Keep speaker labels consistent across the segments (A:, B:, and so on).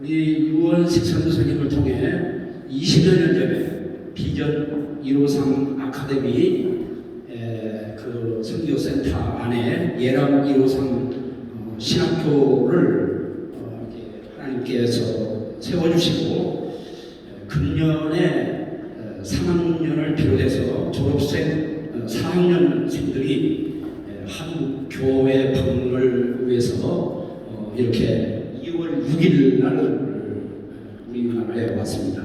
A: 우리 유원식 선생님을 통해 20여 년 전에 비전 153 아카데미 에, 그 선교센터 안에 예람 153 어, 신학교를 어, 하나님께서 세워주시고 에, 금년에 어, 3학년을 비롯해서 졸업생 어, 4학년생들이 한국 교회 방문을 위해서 어, 이렇게 2월 6일 날 어, 우리나라에 왔습니다.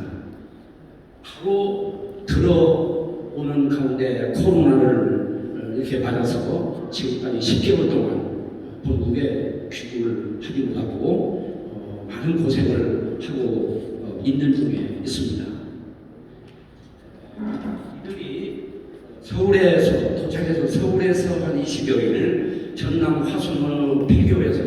A: 바로 들어오는 가운데 코로나를 어, 이렇게 맞아서 지금까지 10개월 동안 본국에 귀국을 하지 못하고 어, 많은 고생을 하고 어, 있는 중에 있습니다. 이들이 서울에서 도착해서 서울에서 한 20여일, 전남 화순호 폐교에서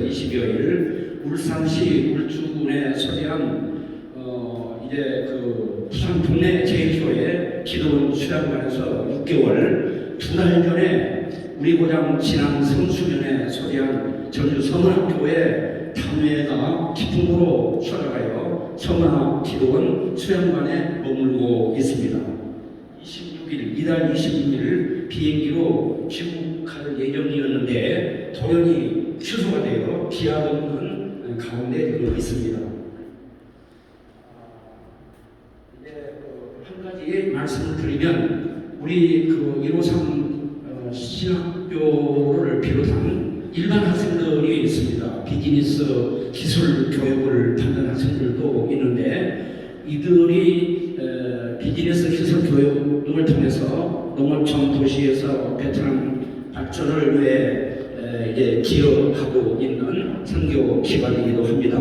A: 20여일, 울산시 울주군에 서대한 어, 이제 그 부산 동네 제일교회 기도원 수양관에서 6개월, 두 달 전에 우리 고장 진안 성수면에 서대한 전주 성원학교회 탐회가 기풍으로 찾아가요 성원학 기도원 수양관에 머물고 있습니다. 26일, 이달 26일 비행기로 귀국할 예정이었는데 돌연히 취소가 되어 기약 없는 가운데 지금 있습니다. 이제 그한 가지 말씀을 드리면 우리 그 153 어, 신학교를 비롯한 일반 학생들이 있습니다. 비즈니스 기술 교육을 받는 학생들도 있는데 이들이 에, 비즈니스 기술 교육을 통해서 농어촌 도시에서 베트남 발전을 위해 에, 이제 기여하고 있는 선교 기관이기도 합니다.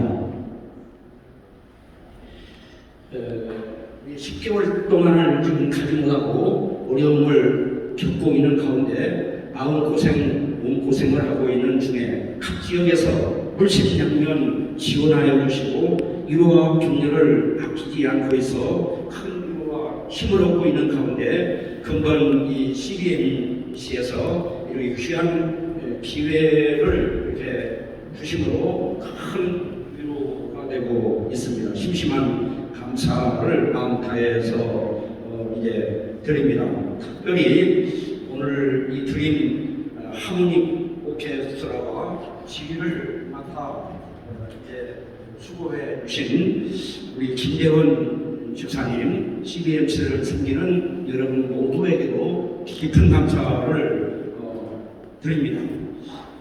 A: 에, 10개월 동안을 지금 가지 못하고 어려움을 겪고 있는 가운데 마음고생, 몸고생을 하고 있는 중에 각 지역에서 물심양면 지원하여 주시고 위로와 격려를 아끼지 않고 있어 큰 위로와 힘을 얻고 있는 가운데 금방 이 CBMC에서 이렇게 귀한 기회를 주심으로 큰 위로가 되고 있습니다. 심심한 감사를 마음 다해서 어, 이제 드립니다. 특별히 오늘 이 드림 어, 하모닉 오케스트라와 지휘를 맡아 어, 이제 수고해 주신 우리 김재원 집사님, CBMC를 섬기는 여러분 모두에게도 깊은 감사를 어, 드립니다.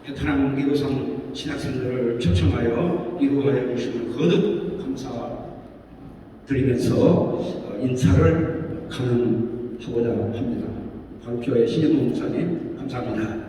A: 베트남 미로상 신학생들을 초청하여 이루하여 주시면 거듭 감사 드리면서 어, 인사를 가능하고자 합니다. 광교의 신영 목사님 감사합니다.